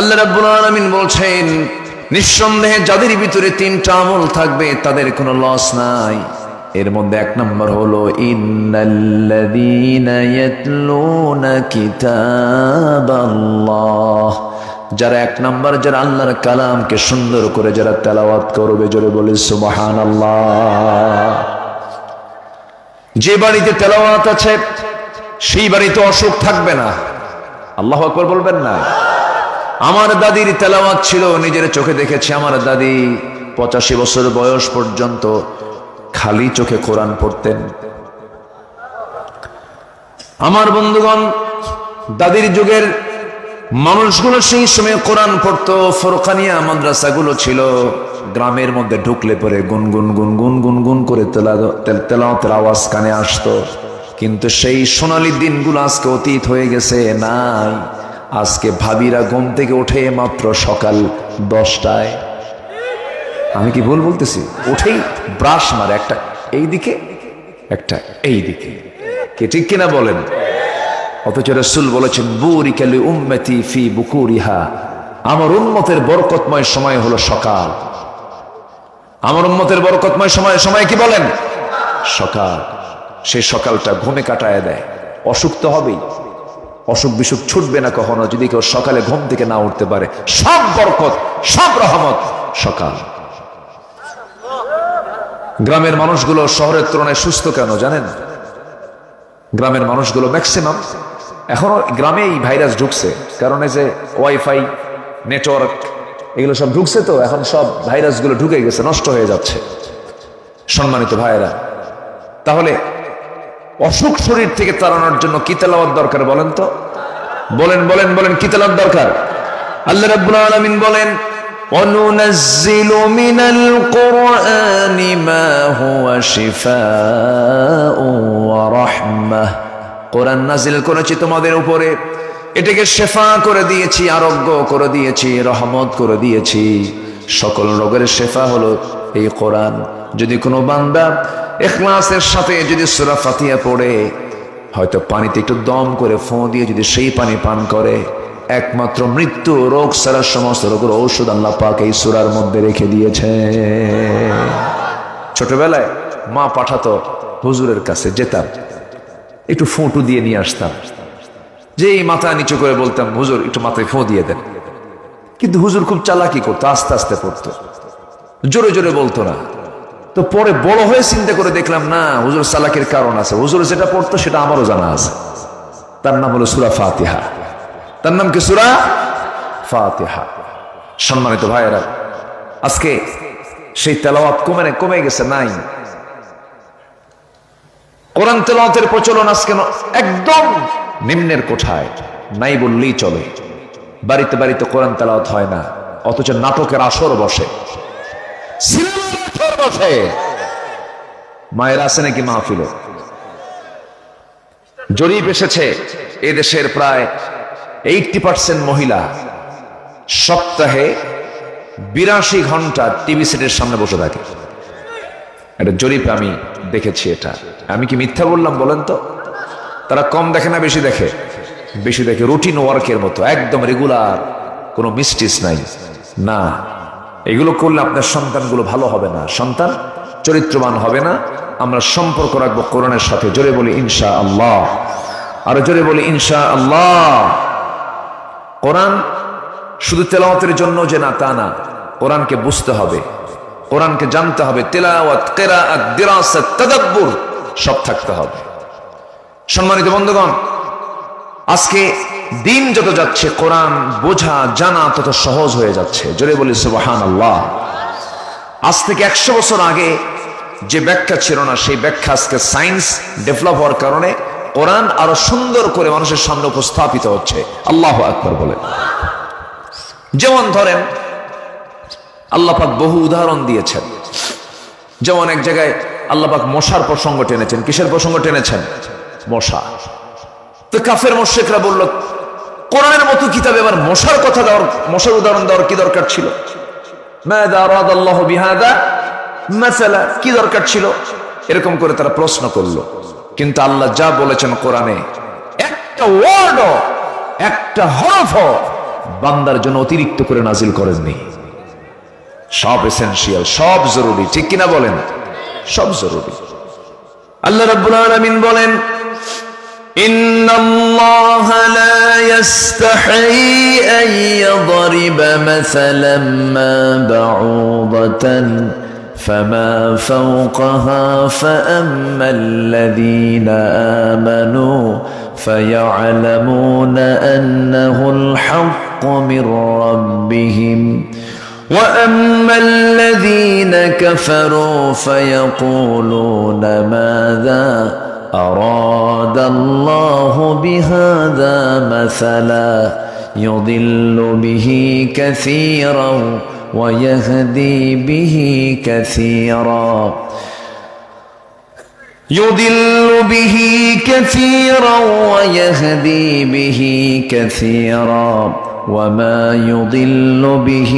আল্লাহ রাব্বুল আলামিন বলছেন, নিঃসন্দেহে যাদের ভিতরে তিনটা আমল থাকবে, তাদের কোনো লস নাই। এর মধ্যে এক নম্বর হলো, ইন্নাল্লাযীনা ইয়াতলুনা কিতাবাল্লাহ। যারা এক নম্বর, যারা আল্লাহর কালামকে সুন্দর করে যারা তেলাওয়াত করবে, জোরে বলে সুবহানাল্লাহ। যে বাড়িতে তেলাওয়াত আছে, সেই বাড়িতে অসুখ থাকবে না। আল্লাহ আকবর বলবেন না। আমার দাদির তেলাওয়াত ছিল, নিজের চোখে দেখেছি আমার দাদি পঁচাশি বছর বয়স পর্যন্ত খালি চোখে কোরআন পড়তেন। আমার বন্ধুগণ, দাদির যুগের মানুষগুলো সেই সময় কোরআন পড়তো, ফরকানিয়া মাদ্রাসাগুলো ছিল, গ্রামের মধ্যে ঢুকলে পরে গুনগুন গুনগুন গুনগুন করে তেলাওয়াতের আওয়াজ কানে আসতো। কিন্তু সেই সোনালি দিনগুলো আজকে অতীত হয়ে গেছে, নাই। আজকে ভাবিরা ঘুম থেকে ওঠে মাত্র সকাল দশটায়। আমি কি ভুল বলতেছি? উঠেই ব্রাশ মারে, একটা এই দিকে একটা এই দিকে কে ঠিক কিনা বলেন? অথচ রসুল বলেছেন বুরি কালি উম্মতি ফি বুকুরিহা। আমার উন্মতের বরকতময় সময় হলো সকাল। আমার উন্মতের বরকতময় সময় সময় কি বলেন? সকাল। সেই সকালটা ঘুমে কাটায় দেয়। অসুখ তো হবেই। অসুখ বিসুখ ছুটবে না কখনো, যদি কেউ সকালে ঘুম থেকে না উঠতে পারে। সব বরকত, সব রহমত, সকাল। গ্রামের মানুষগুলো শহরের তুলনায় সুস্থ কেন জানেন? গ্রামের মানুষগুলো ম্যাক্সিমাম এখনও গ্রামে এই ভাইরাস ঢুকছে। কারণ এই যে ওয়াইফাই, নেটওয়ার্ক, এগুলো সব ঢুকছে তো, এখন সব ভাইরাসগুলো ঢুকে গেছে, নষ্ট হয়ে যাচ্ছে। সম্মানিত ভাইয়েরা, তাহলে অসুখ শরীর থেকে তাড়ানোর জন্য কি তেলাওয়াত দরকার বলেন তো বলেন বলেন বলেন কি তেলাওয়াত দরকার আল্লাহ রাব্বুল আলামিন বলেন وننزل من القرآن ما هو شفاء ورحمة কোরআন নাজিল করেছি তোমাদের উপরে এটাকে শেফা করে দিয়েছি আরোগ্য করে দিয়েছি রহমত করে দিয়েছি সকল রোগের শেফা হলো এই কোরআন যদি কোনো বান্দা এখলাসের সাথে যদি সুরা ফাতিয়া পড়ে, হয়তো পানিতে একটু দম করে ফোঁ দিয়ে যদি সেই পানি পান করে, একমাত্র মৃত্যু রোগ সারা সমস্ত রোগের ঔষধ আল্লাহ পাক এই সুরার মধ্যে রেখে দিয়েছে। ছোটবেলায় মা পাঠাতো, হুজুরের কাছে যেতাম, একটু ফোঁটু দিয়ে নিয়ে আসতাম। যে এই মাথা নিচু করে বলতাম, হুজুর, একটু মাথায় ফোঁ দিয়ে দেন। কিন্তু হুজুর খুব চালাকি করতো, আস্তে আস্তে পড়তো। জোরে জোরে বলতো না। তো পরে বড় হয়ে চিন্তা করে দেখলাম, না, হুজুর চালাকির কারণ আছে। হুজুর যেটা পড়তো সেটা আমারও জানা আছে। তার নাম হলো সুরা ফাতিহা। তার নাম কি সুরা? ফাতিহা। সম্মানিত ভাইয়েরা, আজকে সেই তেলাওয়াত কমে কমে গেছে, নাই। কোরআন তেলাওয়াতের প্রচলন আজকে একদম নিম্নের কোঠায়, নাই বললেই চলে। বাড়িতে বাড়িতে কোরআন তেলাওয়াত হয় না, অথচ নাটকের আসর বসে। বসে। মায়ের আছে নাকি মাহফিলে? জরিপ এসেছে, এদেশের প্রায় মহিলা। সপ্তাহে বিরাশি ঘণ্টা টিভি সেটের সামনে বসে থাকে। একটা আমি দেখেছি এটা। আমি কি মিথ্যা বললাম বলেন তো? তারা কম দেখে না, বেশি দেখে? বেশি দেখে রুটিন ওয়ার্কের মতো, একদম রেগুলার কোনো মিস্টিস নাই। না এগুলো করলে আপনার সন্তানগুলো ভালো হবে না। সন্তান চরিত্রবান হবে না। আমরা সম্পর্ক রাখব কোরআনের সাথে। জোরে বলি ইনশা আল্লাহ আর জোরে বলি ইনশা আল্লাহ কোরআন শুধু তেলাওয়াতের জন্য যে না, তা না। কোরআনকে বুঝতে হবে। কোরআনকে জানতে হবে। তেলাওয়াত সব থাকতে হবে। সম্মানিত বন্ধুগণ, আজকে দিন যত যাচ্ছে, কোরআন বোঝা, জানা তত সহজ হয়ে যাচ্ছে। জোরে বলি সুবহান আল্লাহ আজ থেকে একশো বছর আগে যে ব্যাখ্যা ছিল না, সেই ব্যাখ্যা আজকে সায়েন্স ডেভেলপ হওয়ার কারণে কোরআন আরও সুন্দর করে মানুষের সামনে উপস্থাপিত হচ্ছে। আল্লাহ আকবর বলে যেমন ধরেন আল্লাপাক বহু উদাহরণ দিয়েছেন। যেমন এক জায়গায় আল্লাপাক মশার প্রসঙ্গ টেনেছেন। কিসের প্রসঙ্গ টেনেছেন? মশা। তো কাফের মোশেকরা বলল কোরআনের মতো কিতাবে আবার মশার কথা দেওয়ার, মশার উদাহরণ দেওয়ার কি দরকার ছিল? কি দরকার ছিল? এরকম করে তারা প্রশ্ন করল। কিন্তু আল্লাহ যা বলেছেন কোরআনে, একটা ওয়ার্ড একটা হরফ বান্দার জন্য অতিরিক্ত করে নাজিল করেননি। সব এসেনশিয়াল সব জরুরি, ঠিক কিনা বলেন? সব জরুরি। আল্লাহ রাব্বুল আলামিন বলেন إن الله لا يستحي أن يضرب مثلا ما بعوضة فما فوقها فأما الذين آمنوا فيعلمون أنه الحق من ربهم واما الذين كفروا فيقولون ماذا أراد الله بهذا مثلا يضل به كثيرا ويهدي به كثيرا. يضل به كثيرا ويهدي به كثيرا. وما يضل به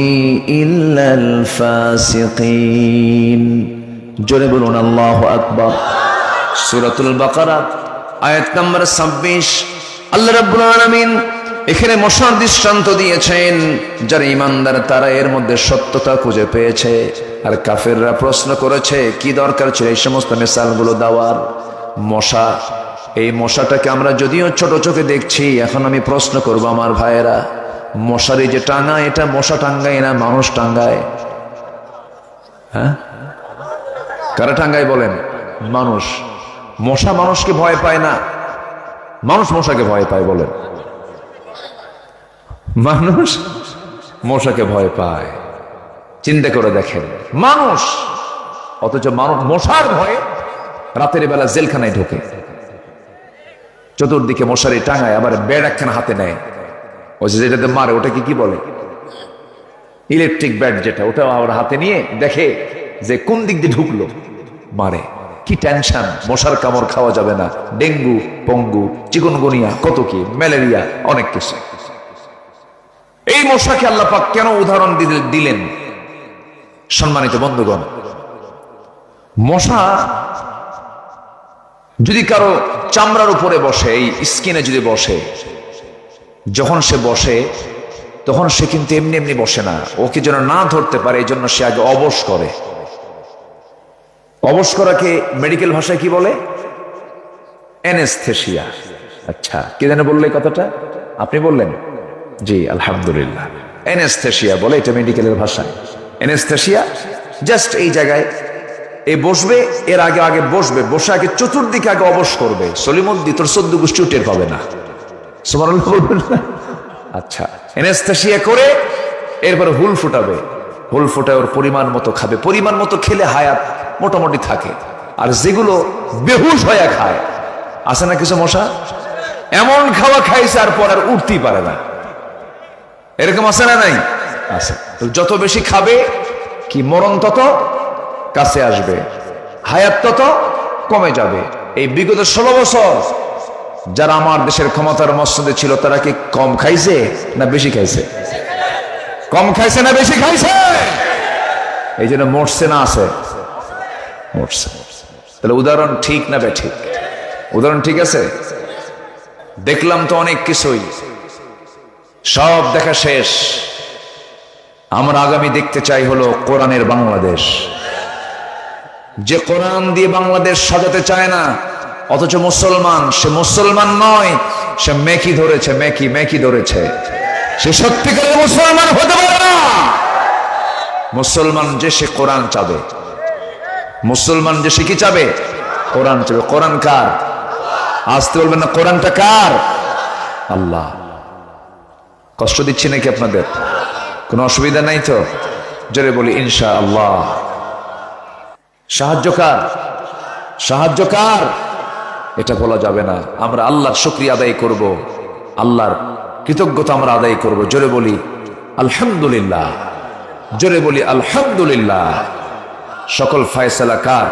إلا الفاسقين. جرب الله أكبر. সূরাতুল বাকারা, আয়াত নম্বর 26 আল্লাহ রাব্বুল আলামিন এখানে মশার দৃষ্টান্ত দিয়েছেন, যারা ইমানদার তারা এর মধ্যে সত্যতা খুঁজে পেয়েছে। আর কাফেররা প্রশ্ন করেছে, কি দরকার ছিল এই সমস্ত মিসালগুলো দেওয়ার? মশা, এই মশাটাকে আমরা যদিও ছোট চোখে দেখছি, এখন আমি প্রশ্ন করব আমার ভাইয়েরা, মশারি যে টাঙায় এটা মশা টাঙ্গায় না মানুষ টাঙ্গায়? হ্যাঁ? কারা টাঙ্গায় বলেন? মানুষ। মশা মানুষকে ভয় পায় না। মানুষ মশাকে ভয় পায় বলেন। মানুষ মশাকে ভয় পায়। চিন্তা করে দেখেন, মানুষ, অথচ মানুষ মশার ভয়ে রাতের বেলা জেলখানায় ঢোকে। চতুর্দিকে মশারি টাঙায়, আবার বেড একখানা হাতে নেয়। ওই যেটাতে মারে ওটাকে কি বলে? ইলেকট্রিক ব্যাট যেটা ওটা আবার হাতে নিয়ে দেখে যে কোন দিক দিয়ে ঢুকলো? মারে। কি টেনশন মশার কামড় খাওয়া যাবে না। ডেঙ্গু, পঙ্গু, চিকনগুনিয়া কত কি ম্যালেরিয়া, অনেক কিছু। এই মশাকে আল্লাহ পাক কেন উদাহরণ দিলেন? সম্মানিত বন্ধুগণ, মশা যদি কারও চামড়ার উপরে বসে, এই স্কিনে যদি বসে, যখন সে বসে, তখন সে কিন্তু এমনি এমনি বসে না। ওকে যেন না ধরতে পারে, এই জন্য সে আগে অবশ করে। অবশ করাকে মেডিকেল ভাষায় কি বলে? অ্যানেস্থেশিয়া আচ্ছা কে জানে বললে কথাটা? আপনি বললেন? জি, আলহামদুলিল্লাহ। অ্যানেস্থেশিয়া বলে এটা মেডিকেলের ভাষায় অ্যানেস্থেশিয়া জাস্ট এই জায়গায়। এই বসবে, এর আগে আগে বসবে, বসে আগে চতুর্দিকে আগে অবশ করবে। সলিমুদ্দি তোর সদ্য গোষ্ঠী টের পাবে না। আচ্ছা এনেস্থেশিয়া করে, এরপরে হুল ফুটাবে। হুল ফুটায় ওর পরিমাণ মতো খাবে। পরিমাণ মতো খেলে হায়াত মোটামুটি থাকে। আর যেগুলো বেহুশ হয়ে খায়। আছে না কিছু মশা? এমন খাওয়া খাইছে আর পর আর উঠতেই পারে না। এরকম আছে না নাই? আছে। যত বেশি খাবে, কি মরণ তত কাছে আসবে। হায়াত তত কমে যাবে। এই বিগত ষোলো বছর যারা আমার দেশের ক্ষমতার মসনদে ছিল, তারা কি কম খাইছে না বেশি খাইছে? কম খাইছে না বেশি খাইছে? এই জন্য মরছে না আছে। মরছে। তাহলে উদাহরণ ঠিক না বে ঠিক উদাহরণ ঠিক আছে? দেখলাম তো অনেক কিছুই। সব দেখা শেষ। আমরা আগামী দেখতে চাই হলো কোরআনের বাংলাদেশ। যে কোরআন দিয়ে বাংলাদেশ সাজাতে চায় না, অথচ মুসলমান, সে মুসলমান নয়, সে মেকি ধরেছে, মেকি মেকি ধরেছে। সে সত্যিকারের মুসলমান হতে পারে না। মুসলমান যে সে কোরআন চাবে। মুসলমান যে কি চাবে কোরআন চাবে কোরআন কার? আসতে বলবেন না, কোরআনটা কার? আল্লাহ। কষ্ট দিচ্ছি নাকি আপনাদের? কোনো অসুবিধা নাই তো? জোরে বলি ইনশা আল্লাহ সাহায্য কার? সাহায্য কার? এটা বলা যাবে না। আমরা আল্লাহর শুক্রিয়া আদায় করব। আল্লাহর কৃতজ্ঞতা আমরা আদায় করব। জোরে বলি, আলহামদুলিল্লাহ। জোরে বলি, আলহামদুলিল্লাহ। সকল ফয়সালা কার?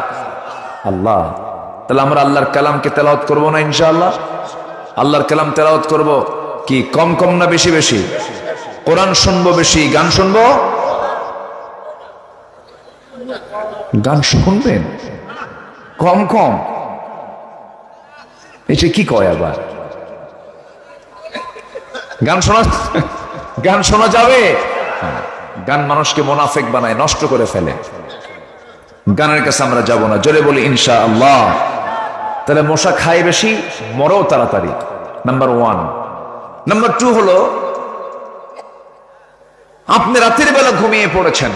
আল্লাহ। তাহলে আমরা আল্লাহর কালামকে তেলাওয়াত করব না ইনশাআল্লাহ? আল্লাহর কালাম তেলাওয়াত করব? কি কম কম না বেশি বেশি? কোরআন শুনব বেশি গান শুনব? গান শুনবেন? কম কম? এটা কি কয় আবার? গান শোনা গান শোনা যাবে? হ্যাঁ, গান মানুষকে মোনাফেক বানায় নষ্ট করে ফেলে। গানের কাছে আমরা যাব না। জোরে বলি ইনশা আল্লাহ তাহলে মশা খায় বেশি, মরেও তাড়াতাড়ি। নাম্বার ওয়ান নাম্বার টু হলো, আপনি রাতের বেলা ঘুমিয়ে পড়েছেন।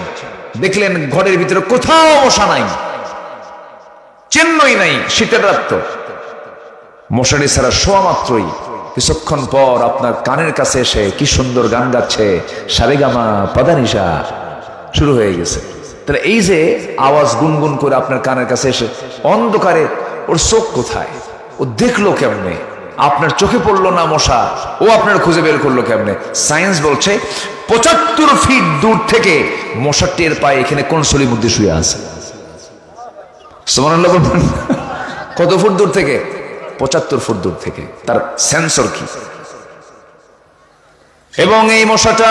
দেখলেন ঘরের ভিতরে কোথাও মশা নাই। চেন্নই নাই, শীতের রাত তো। মশারি ছাড়া শোয়া মাত্রই। কিছুক্ষণ পর আপনার কানের কাছে এসে কি সুন্দর গান গাচ্ছে সারেগামা পাদানিসা শুরু হয়ে গেছে। তাহলে এই যে আওয়াজ গুনগুন করে আপনার কানের কাছে এসে, অন্ধকারে, ওর চোখ কোথায়? ও দেখল কেমনে? আপনার চোখে পড়ল না মশা? ও আপনার খুঁজে বের করল কেমনে? সায়েন্স বলছে, পঁচাত্তর ফিট দূর থেকে মশা টের পায় এখানে কোন সলির মধ্যে শুয়ে আছে। কত ফুট দূর থেকে? পঁচাত্তর ফুট দূর থেকে। তার সেন্সর কি? এবং এই মশাটা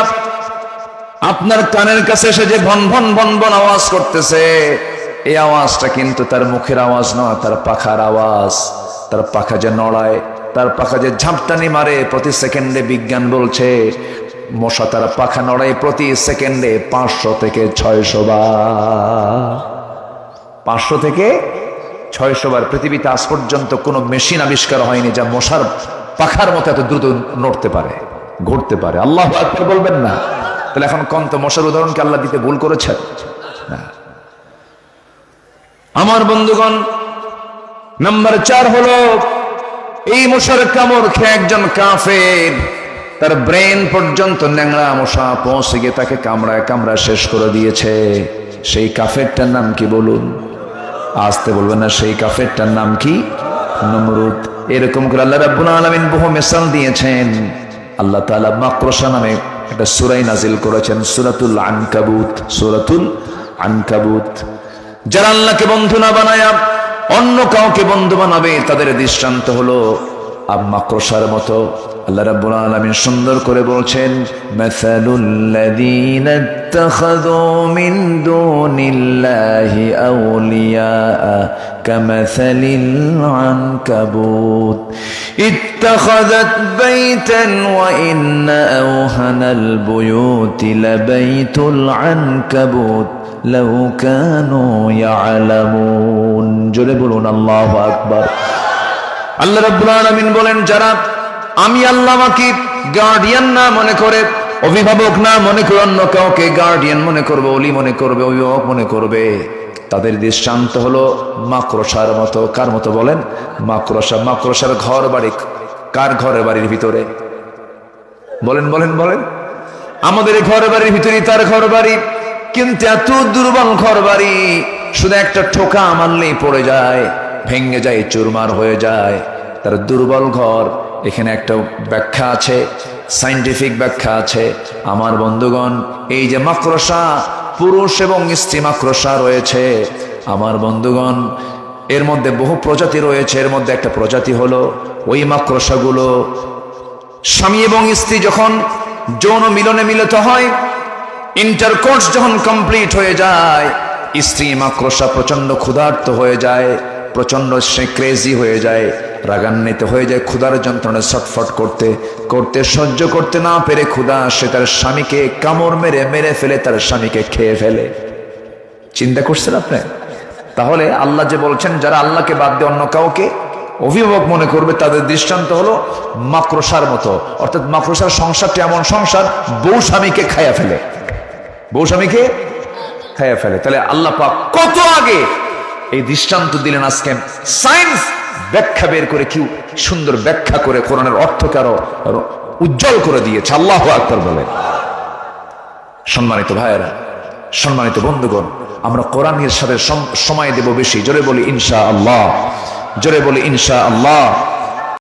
আপনার কানের কাছে এসে যে ভন ভন ভন ভন আওয়াজ করতেছে, এই আওয়াজটা কিন্তু তার মুখের আওয়াজ নয়, তার পাখার আওয়াজ। তার পাখা যে নড়ায়, তার পাখা যে ঝাপটানি মারে, প্রতি সেকেন্ডে বিজ্ঞান বলছে, মশা তার পাখা নড়ায় প্রতি সেকেন্ডে পাঁচশো থেকে ছয়শো বার। পাঁচশো থেকে ছয়শো বার। পৃথিবীতে আজ পর্যন্ত কোনো মেশিন আবিষ্কার হয়নি যা মশার পাখার মতো এত দ্রুত নড়তে পারে, ঘুরতে পারে। আল্লাহ বলবেন না। তাহলে এখন কম তো মশার উদাহরণকে আল্লাহ দিতে ভুল করেছেন? না। আমার বন্ধুগণ, নাম্বার চার হলো, এই মশার কামড় খেয়ে একজন কাফের, তার ব্রেন পর্যন্ত ন্যাংরা মশা পৌঁছে গিয়ে তাকে কামড়ায় কামড়ায় শেষ করে দিয়েছে। সেই কাফেরটার নাম কি বলুন? আসতে বলবেন না, সেই কাফেরটার নাম কি? নমরুদ। এরকম করে আল্লাহ রাব্বুল আলামিন বহু মিসাল দিয়েছেন। আল্লাহ তাআলা মাকরসা নামে একটা সুরাই নাজিল করেছেন সূরাতুল আনকাবুত, সুরাতুল আনকাবুত। যারা আল্লাহকে বন্ধু না বানায়া অন্য কাউকে বন্ধু বানাবে, তাদের দৃষ্টান্ত হলো মাকড়সার মতো। আল্লাহ রাব্বুল আলামিন সুন্দর করে বলছেন মাসালুল্লাযীনা ইত্তাখাযু মিন দুনিল্লাহি আউলিয়া কামাসালিল আনকাবুত اتخذت بيتا وإن أوهن البيوت لبيت العنكبوت لو كانوا يعلمون জোরে বলুন আল্লাহু আকবার আল্লাহ রাব্বুল আলামিন বলেন যারা আমি আল্লাহ আমাকে গার্ডিয়ান না মনে করে অভিভাবক না মনে করে অন্য কাউকে গার্ডিয়ান মনে করবে অলি মনে করবে অভিভাবক মনে করবে তাদের দৃষ্টান্ত হলো মাকড়সার মতো। কার মতো বলেন? মাকড়সা, মাকড়সার ঘর বাড়ি। কার ঘরের বাড়ির ভিতরে? বলেন বলেন বলেন। আমাদের ঘর বাড়ির ভিতরে তার ঘর বাড়ি। কিন্তু এত দুর্বল ঘর বাড়ি, শুধু একটা ঠোকা মারলেই পড়ে যায়, ভেঙে যায়, চুরমার হয়ে যায়। তার দুর্বল ঘর, এখানে একটা ব্যাখ্যা আছে সাইন্টিফিক ব্যাখ্যা আছে। আমার বন্ধুগণ, এই যে মাকড়সা পুরুষ এবং স্ত্রী মাকড়সা রয়েছে। আমার বন্ধুগণ, এর মধ্যে বহু প্রজাতি রয়েছে। এর মধ্যে একটা প্রজাতি হলো ওই মাকড়সাগুলো। স্বামী এবং স্ত্রী যখন যৌন মিলনে মিলিত হয় ইন্টারকোর্স যখন কমপ্লিট হয়ে যায়, স্ত্রী মাকড়সা প্রচণ্ড ক্ষুধার্ত হয়ে যায়। প্রচণ্ড সে ক্রেজি হয়ে যায়, রাগান্বিত হয়ে যায়, ক্ষুধার যন্ত্রণা ছটফট করতে করতে, সহ্য করতে না পেরে ক্ষুধা সে তার স্বামীকে, কামড় মেরে মেরে ফেলে তার স্বামীকে, খেয়ে ফেলে। চিন্তা করছেন আপনি? তাহলে আল্লাহ যে বলছেন, যারা আল্লাহকে বাদ দিয়ে অন্য কাউকে, অভিভাবক মনে করবে তাদের দৃষ্টান্ত হলো মাকড়সার মতো। অর্থাৎ মাকড়সার সংসারটি এমন সংসার, বউ স্বামীকে খাইয়া ফেলে। বউ স্বামীকে খাইয়া ফেলে। তাহলে আল্লাহ পাক কত আগে এই দৃষ্টান্ত দিলেন আজকে। সায়েন্স ব্যাখ্যা বের করে কি সুন্দর ব্যাখ্যা করে কোরআনের অর্থকে আরও উজ্জ্বল করে দিয়েছে। আল্লাহ আকবর বলে সম্মানিত ভাইয়েরা, সম্মানিত বন্ধুগণ, আমরা কোরআনের সাথে সময় দেব বেশি। জোরে বলি ইনশা আল্লাহ জোরে বলি ইনশা আল্লাহ